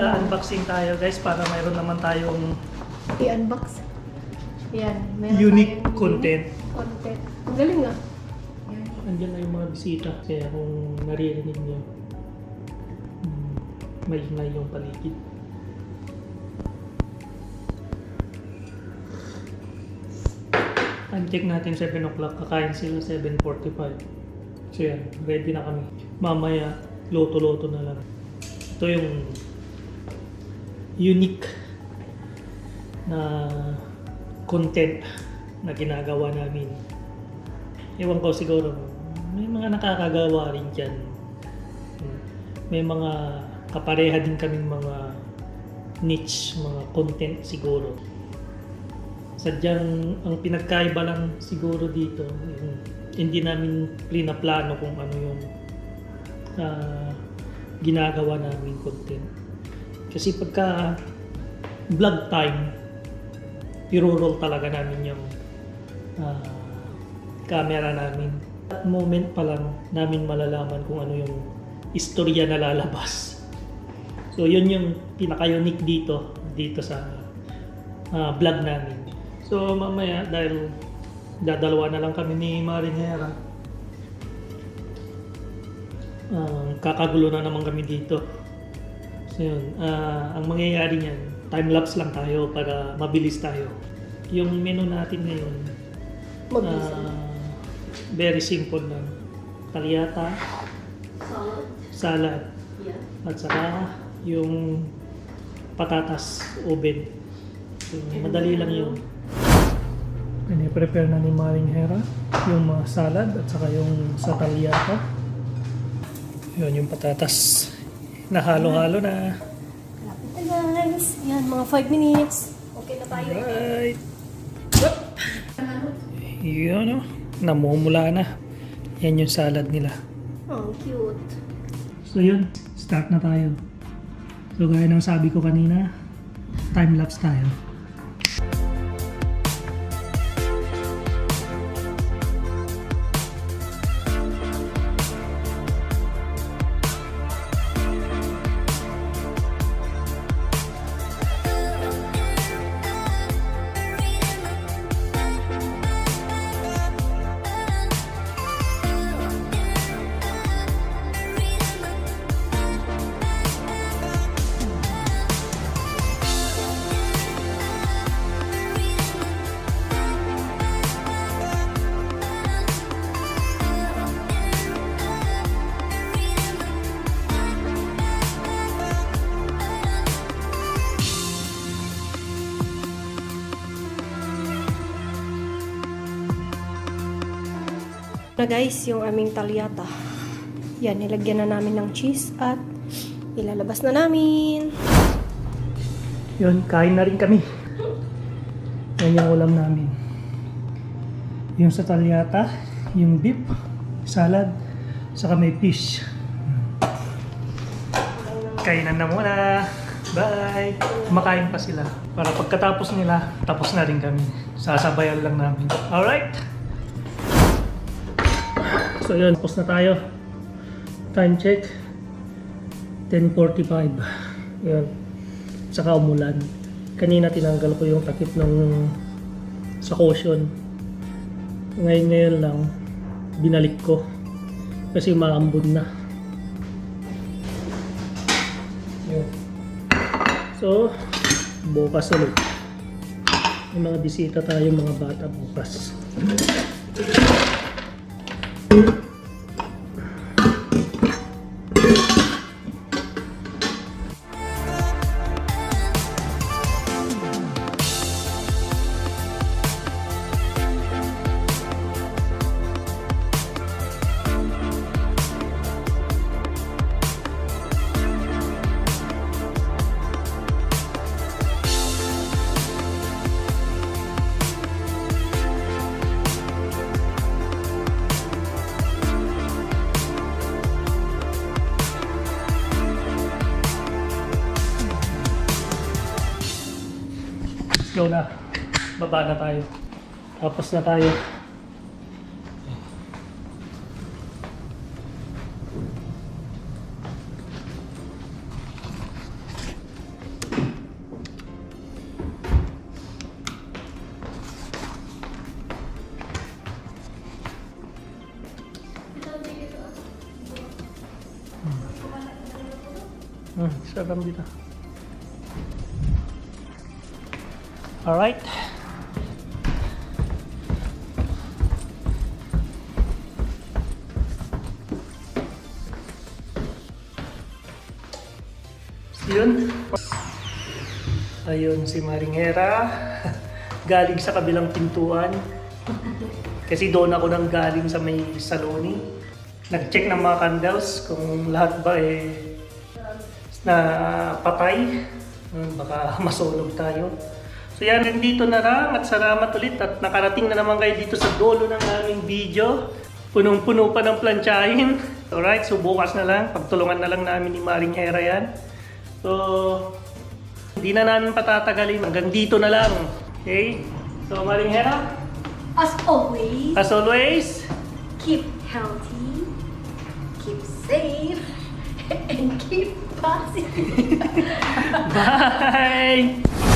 mag-unboxing tayo guys para mayroon naman tayong I-unbox. Yan. meron unique tayong content. Content. Ang galing ah. Andiyan na yung mga bisita. Kaya kung naririnig nyo, hmm, may ingay yung paligid. Time check natin 7 o'clock. Kakain sila 7.45. So yan, ready na kami. Mamaya, loto-loto na lang. Ito yung unique na content na ginagawa namin. Ewan ko siguro, may mga nakakagawa rin dyan. May mga kapareha din kaming mga niche, mga content siguro. Sadyang ang pinagkaiba lang siguro dito, hindi namin plano kung ano yung ah, ginagawa namin content. Kasi pagka vlog time, iro-roll talaga namin yung ah, camera namin. At moment pa lang namin malalaman kung ano yung istorya na lalabas. So yun yung pinaka-unique dito, dito sa ah, vlog namin. So mamaya dahil dadalawa na lang kami ni Marinera, ah, kakagulo na naman kami dito. So yun, ah, ang mangyayari niyan, time-lapse lang tayo para mabilis tayo. Yung menu natin ngayon, Mag-isa. Ah, very simple lang. Kalyata, Salad. salad, Yeah. at saka yung patatas oven. So, madali lang yun. Pini-prepare na ni Maring Hera yung mga salad at saka yung sa talyata. Yun yung patatas. Nahalo-halo na. Lapit na guys. Yan, mga 5 minutes. Okay na tayo. Right. Yun o. Namumula na. Yan yung salad nila. Oh, cute. So yun, start na tayo. So gaya ng sabi ko kanina, time-lapse tayo. Na guys, yung aming talyata. Yan, nilagyan na namin ng cheese at ilalabas na namin. Yun, kain na rin kami. Yan yung ulam namin. Yung sa talyata, yung beef, salad, saka may fish. Kainan na muna. Bye! Kumakain pa sila. Para pagkatapos nila, tapos na rin kami. Sasabayan lang namin. Alright? So yun, tapos na tayo. Time check. 10.45. Yun. Saka umulan. Kanina tinanggal ko yung takip ng sa caution. Ngayon ngayon lang, binalik ko. Kasi maambon na. Yun. So, bukas ulit. May mga bisita tayo mga bata bukas. Let's go na. Baba na tayo. Tapos na tayo. Hmm, sarap dito. Alright. Yun. Ayun si Maringera. Galing sa kabilang pintuan. Kasi doon ako nang galing sa may saloni. Nag-check ng mga candles kung lahat ba eh na patay. Hmm, Baka masunog tayo. So yan, nandito na lang at salamat ulit at nakarating na naman kayo dito sa dulo ng aming video. Punong-puno pa ng plantsahin. Alright, so bukas na lang. Pagtulungan na lang namin ni Maring Hera yan. So, hindi na namin patatagalin. Hanggang dito na lang. Okay? So, Maring Hera, As always, as always, keep healthy, keep safe, and keep positive. bye!